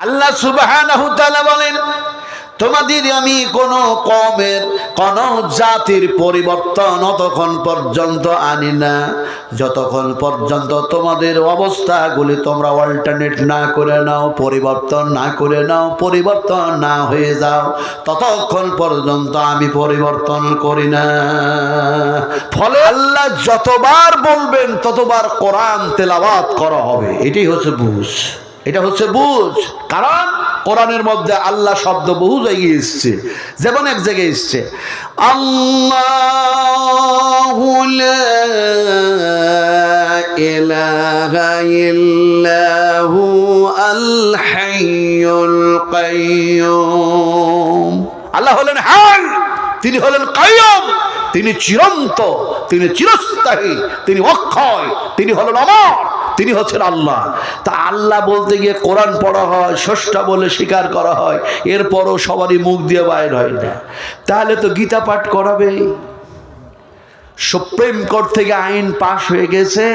আল্লাহ তাআলা বলেন, তোমাদের আমি কোন কমের কোন জাতির পরিবর্তন অতক্ষণ পর্যন্ত আনি না। যতক্ষণ পর্যন্ত তোমাদের অবস্থাগুলি তোমরা অল্টারনেট না করে নাও, পরিবর্তন না করে নাও, পরিবর্তন না হয়ে যাও, ততক্ষণ পর্যন্ত আমি পরিবর্তন করি না। ফলে আল্লাহ যতবার বলবেন, ততবার কোরআন তেলাওয়াত করা হবে। এটাই হচ্ছে বুঝ। এটা হচ্ছে বুঝ। কারণ কোরআনের মধ্যে আল্লাহ শব্দ বহু জায়গায় এসছে, যেমন এক জায়গায় এসছে, আল্লাহু হলেন হাই, তিনি হলেন কাইয়ুম, তিনি চিরন্ত, তিনি চিরস্থায়ী, তিনি অক্ষয়, তিনি হলেন অমর। তিনি হচ্ছেন আল্লাহ। তা আল্লাহ বলতে গিয়ে কোরআন পড়া হয় ষষ্ঠা বলে স্বীকার করা হয়, এরপরও সবারই মুখ দিয়ে বাইর হয় না। তাহলে তো গীতা পাঠ করাবেই সুপ্রিম কোর্ট থেকে আইন পাশ হয়ে গেছে।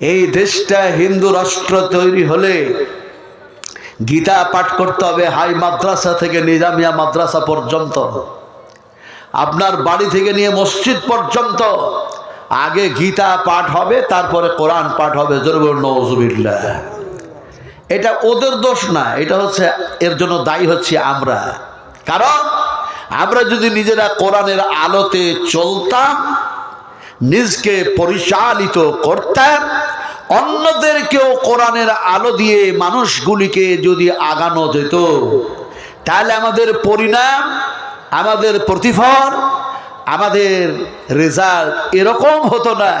এই দেশটা হিন্দু রাষ্ট্র তৈরি হলে গীতা পাঠ করতে হবে হাই মাদ্রাসা থেকে নিজামিয়া মাদ্রাসা পর্যন্ত। আপনার বাড়ি থেকে নিয়ে মসজিদ পর্যন্ত। আগে গীতা পাঠ হবে, তারপরে কোরআন পাঠ হবে। নজরুল্লাহ এটা ওদের দোষ না, এটা হচ্ছে এর জন্য দায়ী হচ্ছে আমরা। কারণ আমরা যদি নিজেরা কোরআনের আলোতে চলতাম, নিজকে পরিচালিত করতাম, অন্যদেরকেও কোরআনের আলো দিয়ে মানুষগুলিকে যদি আগানো যেত, তাহলে আমাদের পরিণাম, আমাদের প্রতিফল আমাদের রেজাল্ট এরকম হতো না।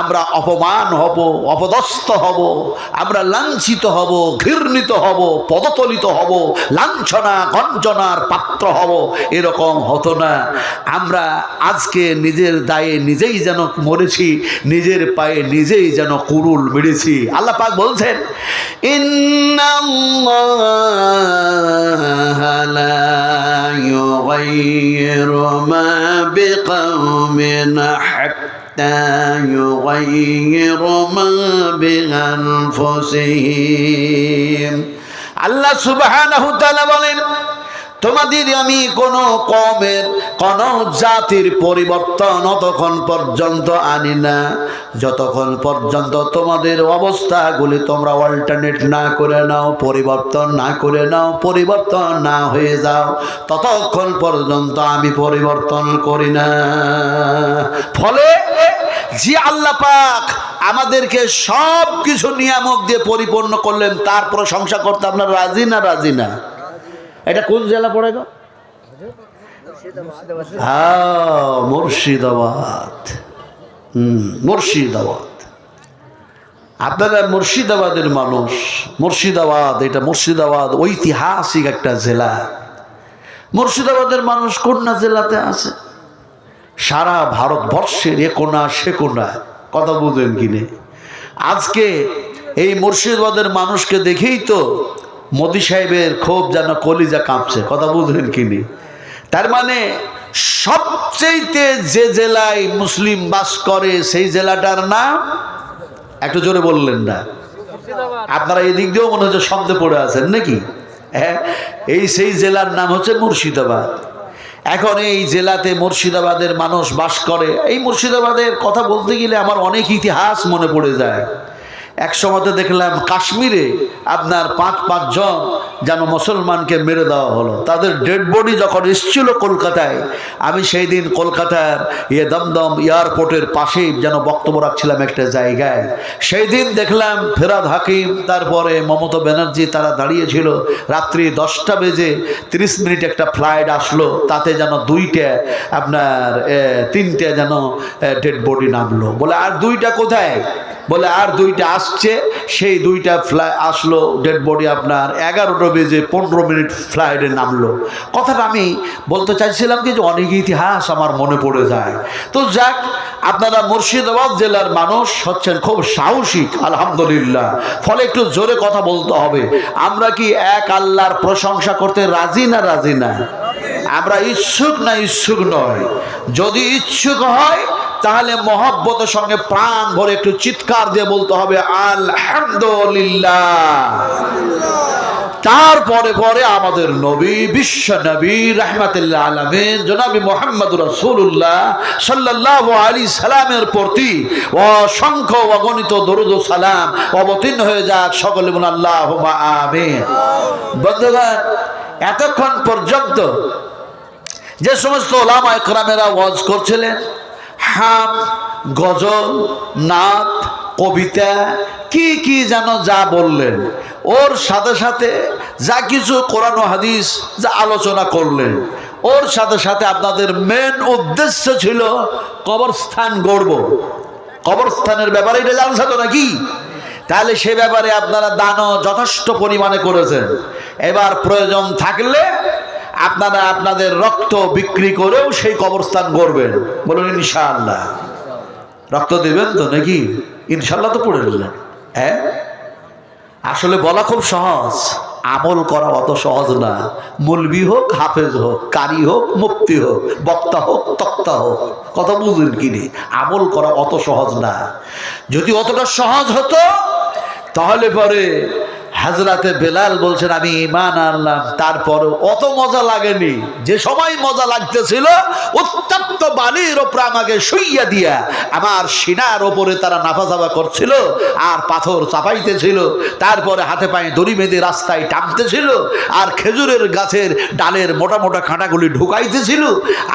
আমরা অপমান হব, অপদস্থ হব, আমরা লাঞ্ছিত হব, ঘৃণিত হব, পদতলিত হব, লাঞ্ছনা, গঞ্জনার পাত্র হব, এরকম হতো না। আমরা আজকে নিজের দায়ে নিজেই যেন মরেছি, নিজের পায়ে নিজেই যেন কুরুল মেরেছি। আল্লাহ পাক বলছেন, ইন্নাল্লাহা লা بقوم حتى يغيروا ما بأنفسهم আল্লাহ সুবহানাহু তাআলা বলেন তোমাদের আমি কোন কমের, কোন জাতির পরিবর্তন অতক্ষণ পর্যন্ত আনি না। যতক্ষণ পর্যন্ত তোমাদের অবস্থাগুলি তোমরা অল্টারনেট না করে নাও, পরিবর্তন না করে নাও, পরিবর্তন না হয়ে যাও, ততক্ষণ পর্যন্ত আমি পরিবর্তন করি না। ফলে যে আল্লাহ পাক আমাদেরকে সব কিছু নিয়ামক দিয়ে পরিপূর্ণ করলেন, তার প্রশংসা করতে আপনার রাজি না রাজি না? এটা কোন জেলা পড়ে গো? হ্যাঁ মুর্শিদাবাদ। মুর্শিদাবাদ। আপনারা মুর্শিদাবাদের মানুষ। মুর্শিদাবাদ, এটা মুর্শিদাবাদ, ঐতিহাসিক একটা জেলা। মুর্শিদাবাদের মানুষ কোন না জেলাতে আছে? সারা ভারতবর্ষের এ কোনা, সে কোনা। কথা বুঝেন কিনে। আজকে এই মুর্শিদাবাদের মানুষকে দেখেই তো মোদি সাহেবের ক্ষোভ যেন কলিজা কাঁপছে, কথা বুঝলেন কিনি। তার মানে সবচেয়েতে যে জেলায় মুসলিম বাস করে সেই জেলাটার নাম একটু জোরে বললেন না। আপনারা এই দিক দিয়েও মনে হচ্ছে শব্দে পড়ে আছেন নাকি? হ্যাঁ এই সেই জেলার নাম হচ্ছে মুর্শিদাবাদ। এখন এই জেলাতে মুর্শিদাবাদের মানুষ বাস করে। এই মুর্শিদাবাদের কথা বলতে গেলে আমার অনেক ইতিহাস মনে পড়ে যায়। এক সময়তে দেখলাম কাশ্মীরে আপনার পাঁচ, পাঁচজন যেন মুসলমানকে মেরে দেওয়া হলো। তাদের ডেড বডি যখন এসছিল কলকাতায়, আমি সেই দিন কলকাতার ইয়ে দমদম এয়ারপোর্টের পাশেই যেন বক্তব্য রাখছিলাম একটা জায়গায়। সেই দিন দেখলাম ফেরাদ হাকিম, তারপরে মমতা ব্যানার্জি তারা দাঁড়িয়েছিল। রাত্রি দশটা বেজে তিরিশ মিনিট একটা ফ্লাইট আসলো, তাতে যেন দুইটা আপনার তিনটে যেন ডেড বডি নামলো। বলে, আর দুইটা কোথায়? বলে, আর দুইটা আসছে। সেই দুইটা ফ্লাই আসলো ডেড বডি আপনার এগারোটা বেজে পনেরো মিনিট ফ্লাইটে নামলো। কথাটা আমি বলতে চাইছিলাম কি যে অনেক ইতিহাস আমার মনে পড়ে যায়। তো যাক, আপনারা মুর্শিদাবাদ জেলার মানুষ হচ্ছেন খুব সাহসিক, আলহামদুলিল্লাহ। ফলে একটু জোরে কথা বলতে হবে। আমরা কি এক আল্লাহর প্রশংসা করতে রাজি না রাজি না? আমরা ইচ্ছুক না ইচ্ছুক নয়। যদি ইচ্ছুক হয় তাহলে মহব্বতের সঙ্গে প্রাণ ভরে একটু চিৎকার দিয়ে বলতে হবে, আলহামদুলিল্লাহ। তারপরে পরে আমাদের নবী, বিশ্ব নবী, রহমাতুল্লাহ আলমিন, জনাবি মোহাম্মদ রসুল্লাহ সাল্লাহ আলী সালামের প্রতি অসংখ্য অগণিত দরুদ সালাম অবতীর্ণ হয়ে যাক সকলে বলুন আল্লাহ আমিন। বন্ধুগণ, এতক্ষণ পর্যন্ত যে সমস্ত ওলামা একরামেরা ওয়াজ করছিলেন হাম গজল নাত কবিতা, কি কি যেন যা বললেন। ওর সাথে সাথে যা কিছু কোরআন হাদিস যা আলোচনা করলেন। ওর সাথে সাথে আপনাদের মেন উদ্দেশ্য ছিল কবরস্থান গড়ব। কবরস্থানের ব্যাপারে এটা জানছে তো নাকি? তাহলে সে ব্যাপারে আপনারা দানও যথেষ্ট পরিমাণে করেছেন। এবার প্রয়োজন থাকলে আপনারা আপনাদের রক্ত বিক্রি করেও সেই কবরস্থান গড়বেন। বলুন, ইনশাআল্লাহ। রক্ত দেবেন তো নাকি? ইনশাল্লাহ তো পড়ে নিলেন। হ্যাঁ? আসলে বলা খুব সহজ। আমল করা অত সহজ না। মুলবি হোক, হাফেজ হোক, কারি হোক মুক্তি হোক, বক্তা হোক, তক্তা হোক, কথা বুঝলেন কিনি আমল করা অত সহজ না। যদি অতটা সহজ হতো, তাহলে পরে হাজরাতে বেলাল বলছেন, আমি ইমান আনলাম তারপর অত মজা লাগেনি। যে সময় মজা লাগতেছিল, উত্তপ্ত বালির ওপরে আমাকে শুইয়া দিয়া আমার সিনার ওপরে তারা নাফাজাফা করছিল আর পাথর চাপাইতেছিল। তারপরে হাতে পায়ে দড়ি বেঁধে রাস্তায় টানতেছিল আর খেজুরের গাছের ডালের মোটা মোটা খাঁটাগুলি ঢুকাইতেছিল।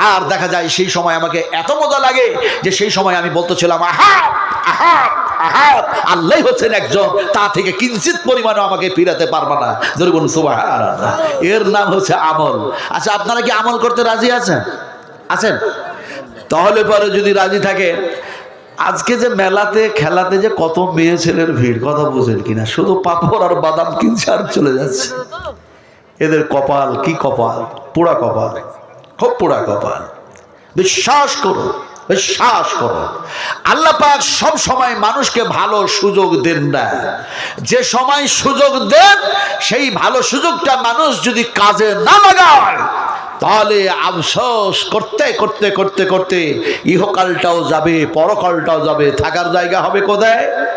আর দেখা যায়, সেই সময় আমাকে এত মজা লাগে যে সেই সময় আমি বলতেছিলাম, আহা আহা আহা আল্লাহ হচ্ছেন একজন, তা থেকে কিঞ্চিত পরিমাণে আমাকে ফিরাতে পারবা না। বলুন সুবাহ এর নাম হচ্ছে আমল। আচ্ছা আপনারা কি আমল করতে রাজি আছেন? আছেন? তাহলে পরে যদি রাজি থাকে, আজকে যে মেলাতে, খেলাতে যে কত মেয়ে ছেলের ভিড়, কথা বুঝেন কিনা শুধু পাপড় আর বাদাম কিনছে আর চলে যাচ্ছে। এদের কপাল কি কপাল? পোড়া কপাল। খুব পোড়া কপাল। বিশ্বাস করো বিশ্বাস করো। আল্লাহ পাক সব সময় মানুষকে ভালো সুযোগ দেন না। যে সময় সুযোগ দেন, সেই ভালো সুযোগটা মানুষ যদি কাজে না লাগায়, তাহলে আফসোস করতে করতে করতে করতে ইহকালটাও যাবে, পরকালটাও যাবে। থাকার জায়গা হবে কোথায়?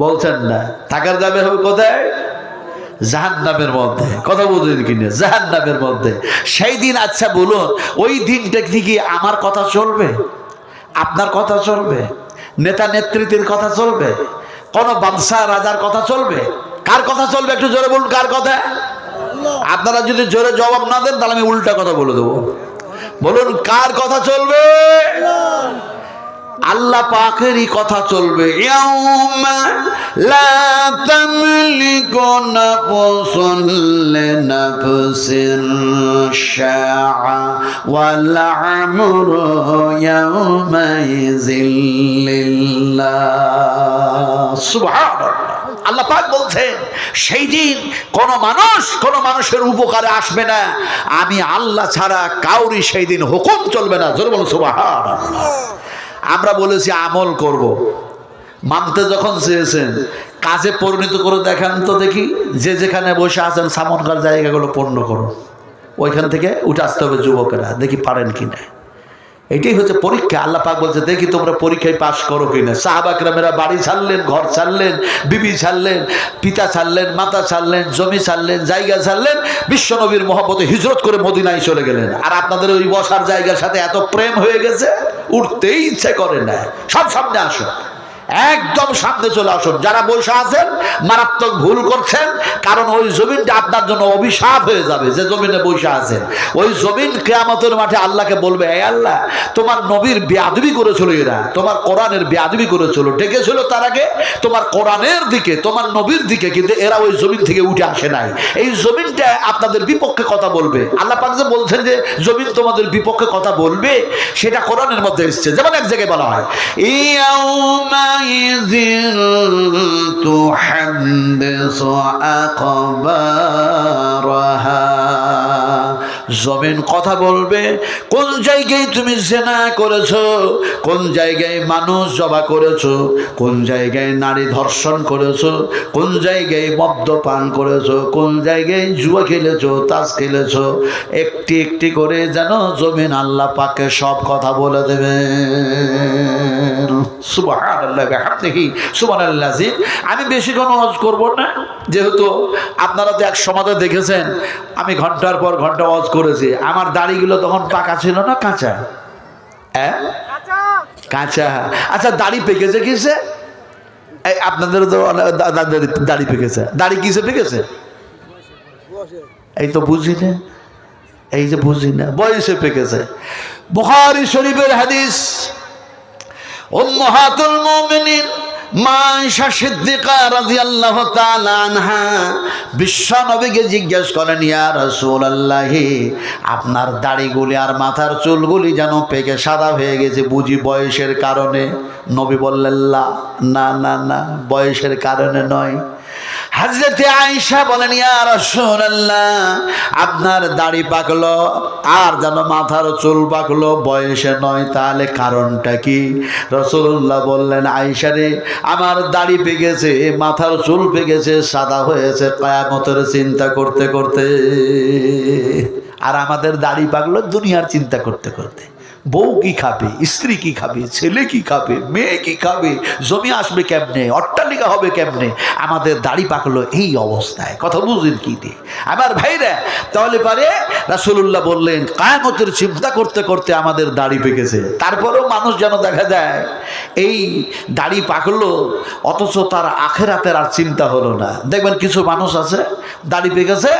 বলছেন না। থাকার জায়গা হবে কোথায়? জাহান্নামের মধ্যে। কথা বলছেন কিনা? জাহান্নামের মধ্যে। সেই দিন আচ্ছা বলুন, ওই দিনটা কি আমার কথা চলবে? আপনার কথা চলবে? নেতা নেতৃত্বের কথা চলবে? কোন বাদশাহ রাজার কথা চলবে? কার কথা চলবে? একটু জোরে বলুন, কার কথা? আপনারা যদি জোরে জবাব না দেন, তাহলে আমি উল্টা কথা বলে দেবো। বলুন, কার কথা চলবে? আল্লাহ পাকেরই কথা চলবে। আল্লাহ পাক বলছেন, সেই দিন কোন মানুষ কোন মানুষের উপকারে আসবে না। আমি আল্লাহ ছাড়া কাউরি সেই দিন হুকুম চলবে না। জোর বলো সুবহানাল্লাহ। আমরা বলেছি আমল করব। মানতে যখন চেয়েছেন, কাজে পরিণত করে দেখান তো দেখি, যে যেখানে বসে আছেন সামনকার জায়গাগুলো পণ্য করুন ওইখান থেকে উঠে আসতে হবে যুবকেরা, দেখি পারেন কি না এটাই হচ্ছে পরীক্ষা। আল্লাহ পাক বলছে, দেখি তোমরা পরীক্ষায় পাশ করো কিনা। সাহাবাকরামেরা বাড়ি ছাড়লেন, ঘর ছাড়লেন, বিবি ছাড়লেন, পিতা ছাড়লেন, মাতা ছাড়লেন, জমি ছাড়লেন, জায়গা ছাড়লেন বিশ্বনবীর মহব্বতে হিজরত করে মদিনায় চলে গেলেন। আর আপনাদের ওই বসার জায়গার সাথে এত প্রেম হয়ে গেছে, উঠতেই ইচ্ছে করে না সব সামনে আসো। একদম সামনে চলে আসুন। যারা বসে আছেন, মারাত্মক ভুল করছেন, কারণ ওই জমিনটা আপনার জন্য অভিশাপ হয়ে যাবে, যে জমিনে বসে আছেন। ওই জমিন কেয়ামতের মাঠে আল্লাহকে বলবে, এ আল্লাহ, তোমার নবীর বেয়াদবি করেছিল এরা, তোমার কোরআনের বেয়াদবি করেছিল, ডেকেছিল তার আগে তোমার কোরআনের দিকে, তোমার নবীর দিকে, কিন্তু এরা ওই জমিন থেকে উঠে আসে নাই। এই জমিনটা আপনাদের বিপক্ষে কথা বলবে। আল্লাহ পাক যে বলছেন যে, জমিন তোমাদের বিপক্ষে কথা বলবে, সেটা কোরআনের মধ্যে এসছে। যেমন এক জায়গায় বলা হয়, ইয়াউমা يومئذ تحدث أخبارها জমিন কথা বলবে, কোন জায়গায় তুমি জেনা করেছ, কোন জায়গায় মানুষ জবা করেছ, কোন জায়গায় নারী ধর্ষণ করেছ, কোন জায়গায় মদ্যপান করেছ, কোন জায়গায় জুয়া খেলেছো, তাস খেলেছো, একটি একটি করে যেন জমিন আল্লাহ পাকে সব কথা বলে দেবে আমি বেশি কোনো হজ করব না, যেহেতু আপনারা তো এক সমাজে দেখেছেন, আমি ঘণ্টার পর ঘণ্টা ওয়াজ করেছি। আমার দাড়িগুলো তখন পাকা ছিল না কাঁচা? হ্যাঁ? কাঁচা। আচ্ছা দাড়ি পেকেছে কিসে? এই আপনাদের তো দাড়ি পেকেছে। দাড়ি কিসে পেকেছে? এই তো বুঝি না। এই যে বুঝি না বয়সে পেকেছে। বুখারী শরীফের হাদিস উম্মাহাতুল মুমিনিন বিশ্ব নবীকে জিজ্ঞেস করেন, ইয়া রাসূলুল্লাহ, আপনার দাড়িগুলি আর মাথার চুলগুলি যেন পেকে সাদা হয়ে গেছে, বুঝি বয়সের কারণে? নবী বললেন না না না, বয়সের কারণে নয়। হাজরতে আয়েশা বলেন, ইয়া রাসূলুল্লাহ, আপনার দাড়ি পাকলো, আর যেন মাথার চুল পাকলো, বয়সে নয়, তাহলে কারণটা কি? রসুল্লাহ বললেন, আয়েশা রে, আমার দাড়ি পেকেছে, মাথার চুল পেকেছে, সাদা হয়েছে, কয়ামতের চিন্তা করতে করতে, আর আমাদের দাড়ি পাকলো দুনিয়ার চিন্তা করতে করতে। বউ কি খাবে? স্ত্রী কি খাবে? ছেলে কি খাবে? মেয়ে কি খাবে? জমি আসবে কেমনে? অট্টালিকা হবে কেমনে? আমাদের দাড়ি পাকলো এই অবস্থায়। কথা বুঝলেন কি দিয়ে আমার ভাইরা, তাহলে পারে রাসুল্লাহ বললেন, কায়ামতের চিন্তা করতে করতে আমাদের দাড়ি পেকেছে। তারপরেও মানুষ যেন দেখা যায়, এই দাড়ি পাকলো, অথচ তার আখেরাতের আর চিন্তা হলো না। দেখবেন কিছু মানুষ আছে, দাড়ি পেকেছে,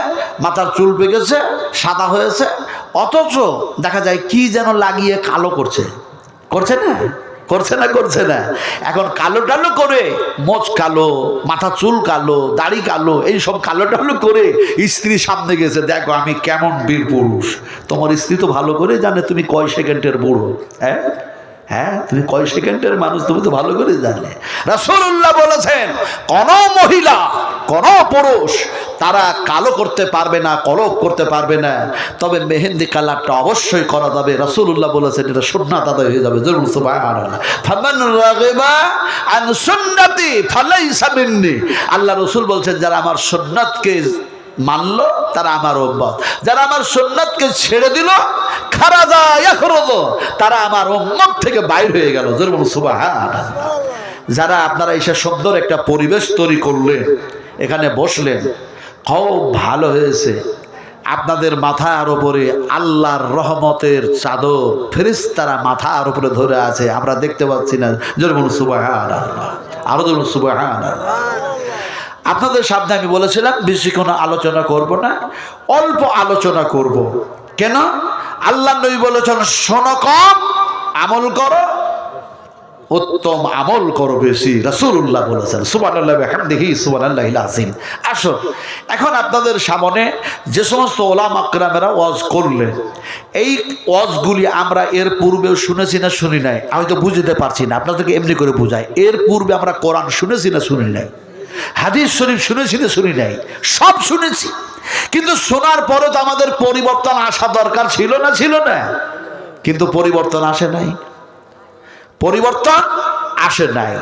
মাথার চুল পেকেছে, সাদা হয়েছে অথচ দেখা যায় কি যেন লাগিয়ে কালো করছে। করছে না? করছে না করছে না? এখন কালো টালো করে, মোচ কালো, মাথা চুল কালো, দাড়ি কালো, এই সব কালো টালো করে স্ত্রী সামনে গেছে, দেখো, আমি কেমন বীর পুরুষ। তোমার স্ত্রী তো ভালো করে জানে তুমি কয় সেকেন্ডের বুড়ো হ্যাঁ? হ্যাঁ তুমি কয় সেকেন্ডের মানুষ, তুমি তো ভালো করে জানে রাসূলুল্লাহ বলেছেন, কোন মহিলা, কোন পুরুষ, তারা কালো করতে পারবে না কলক করতে পারবে না। তবে মেহেন্দি কালারটা অবশ্যই করা যাবে। রাসূলুল্লাহ বলেছেন, এটা সুন্নাত আদায় হয়ে যাবে। জরুর আল্লাহ রসুল বলছেন, যারা আমার সুন্নাতকে মানলো, তারা আমার উম্মত। যারা আমার সুন্নাতকে ছেড়ে দিল, খারাজা ইয়াখরুজ, তারা আমার উম্মত থেকে বাইর হয়ে গেল। জরুর সুবহানাল্লাহ। যারা আপনারা এসে সুন্দর একটা পরিবেশ তৈরি করলেন, এখানে বসলেন, খুব ভালো হয়েছে। আপনাদের মাথার ওপরে আল্লাহর রহমতের চাদর ফেরিস্তারা মাথার উপরে ধরে আছে, আমরা দেখতে পাচ্ছি না। যেরকম সুবাহান আরও যেমন সুবাহান আপনাদের সামনে আমি বলেছিলাম, বেশি কোনো আলোচনা করব না, অল্প আলোচনা করব। কেন? আল্লাহ নবী বলেছেন, শোনো কম, আমল করো, উত্তম আমল করো বেশি। রাসূলুল্লাহ বলেছেন, সুবহানাল্লাহ বিহামদিহি, সুবহানাল্লাহিল আযীম। আসুন এখন আপনাদের সামনে যে সমস্ত ওলামা আকরামেরা ওয়াজ করলেন এই ওয়াজগুলি আমরা এর পূর্বেও শুনেছি না, শুনি নাই। আমি তো বুঝতে পারছি না, আপনাদেরকে এমনি করে বুঝাই। এর পূর্বে আমরা কোরআন শুনেছি না, শুনি নাই? হাদিস শরীফ শুনেছি না শুনি নাই? সব শুনেছি। কিন্তু শোনার পরে তো আমাদের পরিবর্তন আসা দরকার ছিল না ছিল না। কিন্তু পরিবর্তন আসে নাই। পরিবর্তন আসে নাই।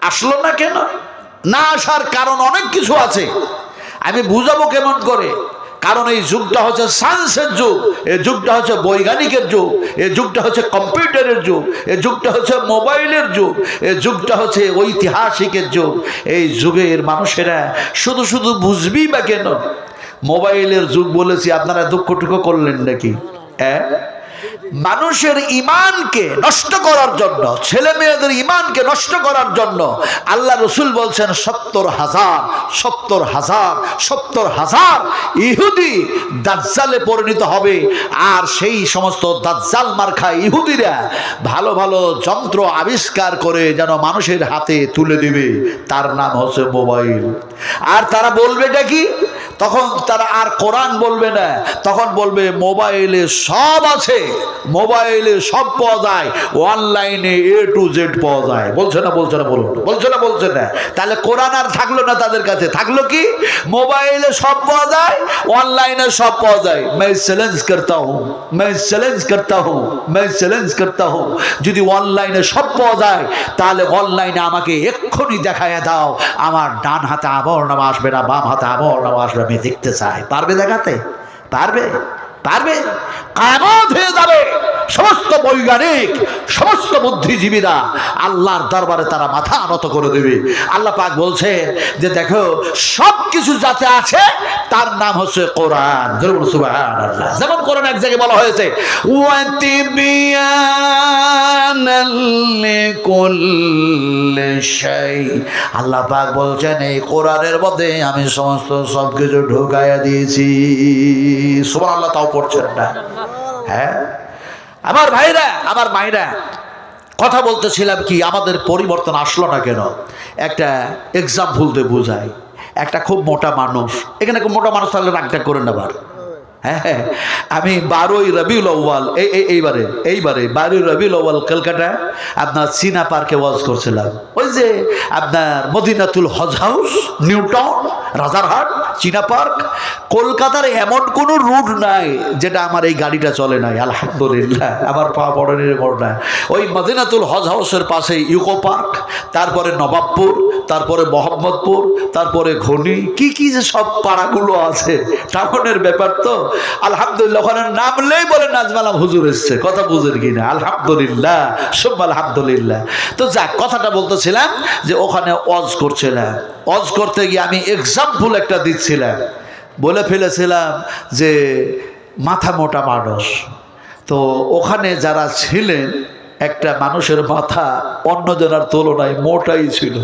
আসলো না কেন? না আসার কারণ অনেক কিছু আছে। আমি বুঝাবো কেমন করে? কারণ এই যুগটা হচ্ছে সায়েন্সের যুগ এ যুগটা হচ্ছে বৈজ্ঞানিকের যুগ এ যুগটা হচ্ছে কম্পিউটারের যুগ এ যুগটা হচ্ছে মোবাইলের যুগ এ যুগটা হচ্ছে ঐতিহাসিকের যুগ। এই যুগের মানুষেরা শুধু শুধু বুঝবি বা কেন? মোবাইলের যুগ বলেছি, আপনারা দুঃখ টুকু করলেন নাকি? হ্যাঁ? মানুষের ইমানকে নষ্ট করার জন্য ছেলে মেয়েদের ইমানকে নষ্ট করার জন্য আল্লাহ রসুল বলছেন, সত্তর হাজার সত্তর হাজার সত্তর হাজার ইহুদি দাজ্জালে পরিণত হবে। আর সেই সমস্ত দাজ্জাল মার্খা ইহুদিরা ভালো ভালো যন্ত্র আবিষ্কার করে যেন মানুষের হাতে তুলে দিবে। তার নাম হচ্ছে মোবাইল। আর তারা বলবে এটা কি? তখন তারা আর কোরআন বলবে না। তখন বলবে, মোবাইলে সব আছে। মোবাইলে সব পাওয়া যায় অনলাইনে এ টু জেড পাওয়া যায় বলছে না বলছে না বলুন বলছে না বলছে না তাহলে কোরআন আর থাকলো না তাদের কাছে থাকলো কি মোবাইলে সব পাওয়া যায় অনলাইনে সব পাওয়া যায় मैं চ্যালেঞ্জ করতা হুঁ मैं চ্যালেঞ্জ করতা হুঁ मैं চ্যালেঞ্জ করতা হুঁ যদি অনলাইনে সব পাওয়া যায় তাহলে অনলাইনে আমাকে এক্ষুনি দেখায় দাও আমার ডান হাতে আবরণ আসবে না বাম হাতে আবরণ আসবে আমি দেখতে চাই পারবে দেখাতে পারবে পারবে? কায়ামত হয়ে যাবে। সমস্ত বৈজ্ঞানিক, সমস্ত বুদ্ধিজীবীরা আল্লাহর দরবারে তারা মাথা নত করে দেবে। আল্লাহ পাক বলছে যে, দেখো সব কিছু যাতে আছে, তার নাম হচ্ছে কোরআন। যেমন কোরআন এক জায়গায় বলা হয়েছে, ওয়াতিবিয়ানাল লিকুল্লি শাই আল্লাহ পাক বলছেন, এই কোরআনের মধ্যে আমি সমস্ত সব কিছু ঢুকাইয়া দিয়েছি। সুবহানাল্লাহ, তাও পড়ছেন না। হ্যাঁ? আমার ভাইরা, আমার মায়েরা কথা বলতেছিলাম কি, আমাদের পরিবর্তন আসলো না কেন? একটা এক্সাম্পল দিয়ে বোঝাই। একটা খুব মোটা মানুষ। এখানে খুব মোটা মানুষ তাহলে রাগটা করে নেবার। হ্যাঁ হ্যাঁ। আমি বারোই এই এই- এইবারে এইবারে, বারোই রবিউল আউ্বাল কলকাতা আপনার চীনা পার্কে ওয়াজ করছিলাম। ওই যে আপনার Madinatul Haj house, new town, Rajarhat, Chinar park, কলকাতার এমন কোনো রুট নাই যেটা আমার এই গাড়িটা চলে নাই, আলহামদুলিল্লাহ। আমার পা পড়ের ঘটনা ওই মদিনাতুল হজ হাউসের পাশে ইউকো পার্ক, তারপরে নবাবপুর তারপরে মোহাম্মদপুর, তারপরে ঘনি কি কি যে সব পাড়াগুলো আছে, টাউনের ব্যাপার তো। আলহামদুলিল্লাহ, ওখানে নামলেই বলে নাজমালাম হুজুর এসছে, কথা বুঝেন কিনা। আলহামদুলিল্লাহ সব আলহামদুলিল্লাহ তো যাক, কথাটা বলতেছিলাম যে ওখানে অজ করছিলাম। অজ করতে গিয়ে আমি এক্সাম্পল একটা দিচ্ছিলাম। বলে ফেলেছিলাম যে, মাথা মোটা মানুষ। তো ওখানে যারা ছিলেন, একটা মানুষের মাথা অন্যজনের তুলনায় মোটাই ছিল।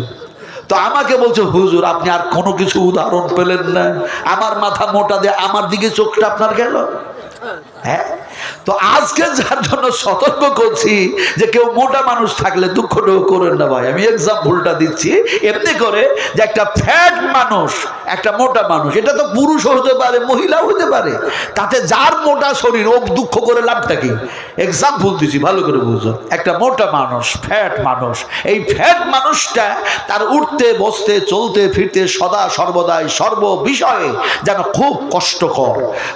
তো আমাকে বলছে, হুজুর, আপনি আর কোনো কিছু উদাহরণ পেলেন না। আমার মাথা মোটা দিয়ে আমার দিকে চোখটা আপনার গেল? হ্যাঁ? তো আজকে যার জন্য সতর্ক করছি যে কেউ মোটা মানুষ থাকলে দুঃখ করেন না ভাই। আমি এক্সাম্পলটা দিচ্ছি। এমনি করে যে একটা ফ্যাট মানুষ একটা মোটা মানুষ, এটা তো পুরুষও হতে পারে, মহিলাও হতে পারে। তাতে যার মোটা শরীর, ও দুঃখ করে লাভটা কি? এক্সাম্পল দিচ্ছি ভালো করে বুঝো। একটা মোটা মানুষ ফ্যাট মানুষ, এই ফ্যাট মানুষটা তার উঠতে, বসতে, চলতে, ফিরতে সদা সর্বদাই সর্ব বিষয়ে যেন খুব কষ্টকর।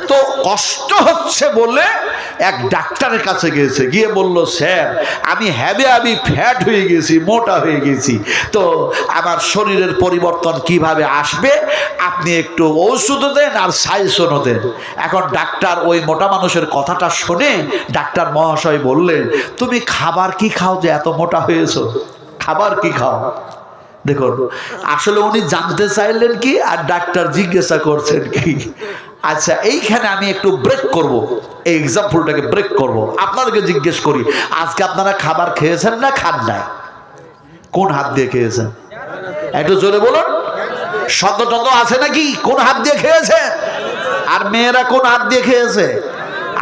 তো কষ্ট হচ্ছে বলে এক ডাক্তারের কাছে গিয়েছে, গিয়ে বলল, স্যার, আমি হ্যাবে আমি ফ্যাট হয়ে গেছি, মোটা হয়ে গেছি। তো আমার শরীরের পরিবর্তন কীভাবে আসবে? আপনি একটু ঔষধও দেন আর সাইসনও দেন। এখন ডাক্তার ওই মোটা মানুষের কথাটা শুনে ডাক্তার মহাশয় বললেন, তুমি খাবার কি খাও যে এত মোটা হয়েছো? খাবার কি খাও? দেখুন, আসলে উনি জানতে চাইলেন কি আর ডাক্তার জিজ্ঞাসা করছেন কি। আচ্ছা এইখানে আমি একটু ব্রেক করব। এই এক্সাম্পলটাকে ব্রেক করব। আপনাদেরকে জিজ্ঞেস করি, আজকে আপনারা খাবার খেয়েছেন না খান নাই? কোন হাত দিয়ে খেয়েছেন? একটু জোরে বলুন। টন্দ আছে নাকি? কোন হাত দিয়ে খেয়েছে? আর মেয়েরা কোন হাত দিয়ে খেয়েছে?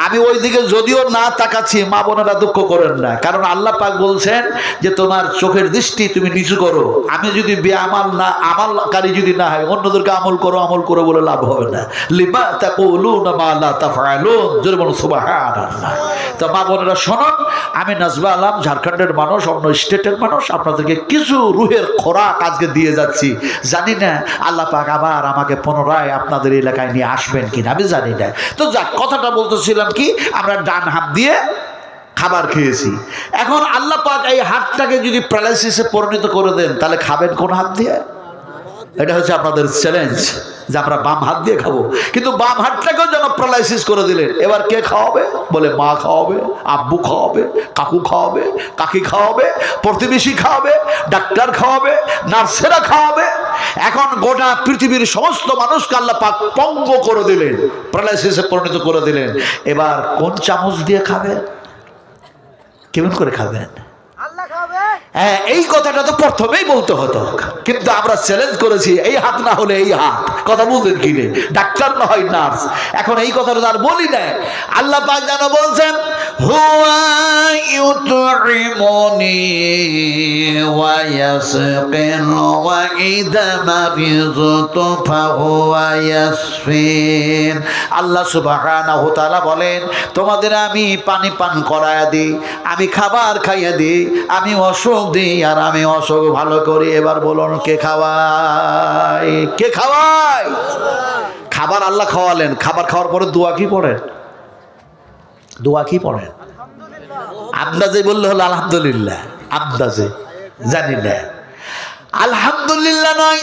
আমি ওই দিকে যদিও না তাকাচ্ছি, মা বোনেরা দুঃখ করেন না। কারণ আল্লাহ পাক বলছেন যে, তোমার চোখের দৃষ্টি তুমি নিচু করো। আমি যদি বেআমাল না, আমালকারী যদি না হয়, অন্যদেরকে আমল করো আমল করো বলে লাভ হবে না। লিমা বলুন, সুবহানাল্লাহ। তো মা বোনেরা শুনুন আমি নাজবা আলাম, ঝাড়খণ্ডের মানুষ, অন্য স্টেটের মানুষ, আপনাদেরকে কিছু রুহের খোরাক আজকে দিয়ে যাচ্ছি। জানি না, আল্লাহ পাক আবার আমাকে পুনরায় আপনাদের এলাকায় নিয়ে আসবেন কিনা, আমি জানি না। তো যাক, কথাটা বলতেছিলাম কি? আমরা ডান হাত দিয়ে খাবার খেয়েছি। এখন আল্লাহ পাক এই হাতটাকে যদি প্যারালাইসিসে পরিণত করে দেন, তাহলে খাবেন কোন হাত দিয়ে? এটা হচ্ছে আপনাদের চ্যালেঞ্জ যে আমরা বাম হাত দিয়ে খাব। কিন্তু বাম হাতটাকেও যেন প্যারালাইসিস করে দিলেন, এবার কে খাওয়াবে? বলে মা খাওয়াবে, আব্বু খাওয়াবে, কাকু খাওয়াবে, কাকি খাওয়াবে, প্রতিবেশী খাওয়াবে, ডাক্তার খাওয়াবে, নার্সেরা খাওয়াবে। এখন গোটা পৃথিবীর সমস্ত মানুষকে আল্লাহ পাক পঙ্গ করে দিলেন প্যারালাইসিসে পরিণত করে দিলেন। এবার কোন চামচ দিয়ে খাবেন? কেমন করে খাবেন? হ্যাঁ এই কথাটা তো প্রথমেই বলতে হতো। কিন্তু আমরা চ্যালেঞ্জ করেছি, এই হাত না হলে এই হাত। কথা বুঝলেন কি রে ডাক্তার না হয় নার্স এখন এই কথাটা আর বলি না। আল্লাহ পাক যেন বলছেন আল্লাহ ওয়া বলেন, তোমাদের আমি পানি পান করায়া দিই, আমি খাবার খাইয়া দিই, আমি অসুখ দিই আর আমি অসুখ ভালো করি, এবার বলুন কে খাওয়াই কে খাওয়াই খাবার আল্লাহ খাওয়ালেন। খাবার খাওয়ার পরে দোয়া কি পড়েন দোয়া কি পড়েন আন্দাজে বললে হলো আলহামদুলিল্লাহ। আবদাজে, জানি না। আলহামদুলিল্লাহ নয়,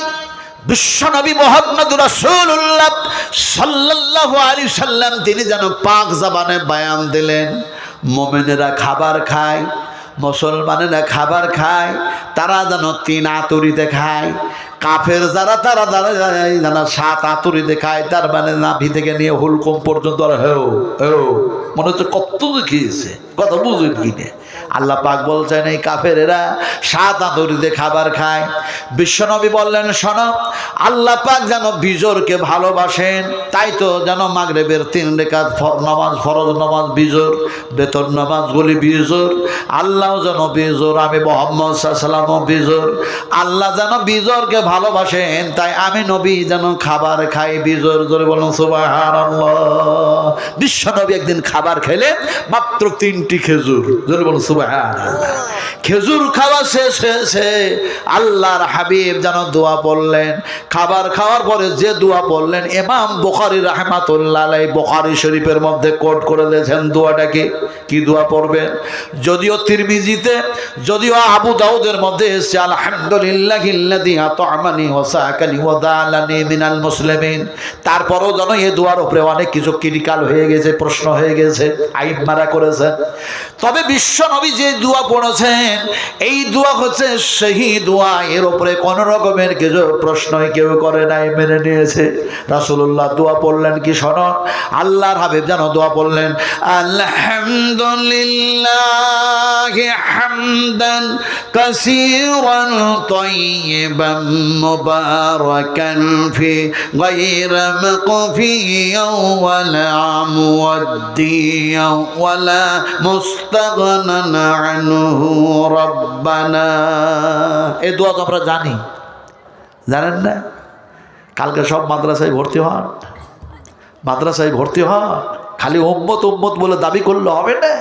বিশ্বনবী মোহাম্মদ রাসূলুল্লাহ সাল্লাল্লাহু আলাইহি সাল্লাম তিনি যেন পাক জাবানে বয়ান দিলেন, মোমেনেরা খাবার খায় মুসলমানেরা খাবার খায়, তারা যেন তিন আতুরিতে খায়। কাফের যারা, তারা যারা সাত আতুরিতে খায়, তার মানে নাভি থেকে নিয়ে হুলকম পর্যন্ত আর হেও হেও। মনে হচ্ছে কত দেখিয়েছে কথা বুঝুন কিনে আল্লাহ পাক বলছেন, এই কাফেরেরা সাত আদরিতে খাবার খায়। বিশ্বনবী বললেন, শোন, আল্লাহ পাক যেন বিজোরকে ভালোবাসেন, তাই তো যেন মাগরেবের তিন রেখাত ফ- নামাজ ফরজ নামাজ বিজোর, বেতন নামাজগুলি বিজোর আল্লাহ যেন বিজোর, আমি মোহাম্মদ সাল্লামও বিজোর। আল্লাহ যেন বিজোরকে ভালোবাসেন, তাই আমি নবী যেন খাবার খাই বিজোর। জোরে বলুন সুবাহান বিশ্বনবী একদিন খাবার খেলে মাত্র তিনটি খেজুর। জোরে বলুন সুবাহান খেজুর খাওয়া শেষ হয়েছে। আল্লাহর হাবিব যেন দোয়া পড়লেন। খাবার খাওয়ার পরে যে দোয়া পড়লেন, ইমাম বুখারি রহমাতুল্লাহ বুখারি শরীফের মধ্যে কোট করে দিয়েছেন দোয়াটাকে কি? দোয়া পড়বেন? যদিও তিরমিজিতে, যদিও আবু দাউদের মধ্যে এসেছে, আলহামদুলিল্লাহ মুসলিমিন। তারপরও যেন এই দোয়ার উপরে অনেক কিছু ক্রিটিক্যাল হয়ে গেছে, প্রশ্ন হয়ে গেছে, আইব মারা করেছে। তবে বিশ্ব নবী যে দোয়া পড়েছেন, এই দোয়া হচ্ছে সেই দোয়া। এর উপরে কোন রকমের কিছু প্রশ্নই কেউ করে নাই, মেনে নিয়েছে। রাসুল্লাহ দোয়া পড়লেন কি শোনন আল্লাহর হাবিব যেন দোয়া পড়লেন হামদান কাসীরান طيبا مباركا في غير مقفيا ولا موديا ولا مستغنى عنه ربنا এই দোয়া তো আমরা জানি জানেন না কালকে সব মাদ্রাসায় ভর্তি হন মাদ্রাসায় ভর্তি হন খালি ওম্মত ওম্মত বলে দাবি করলে হবে না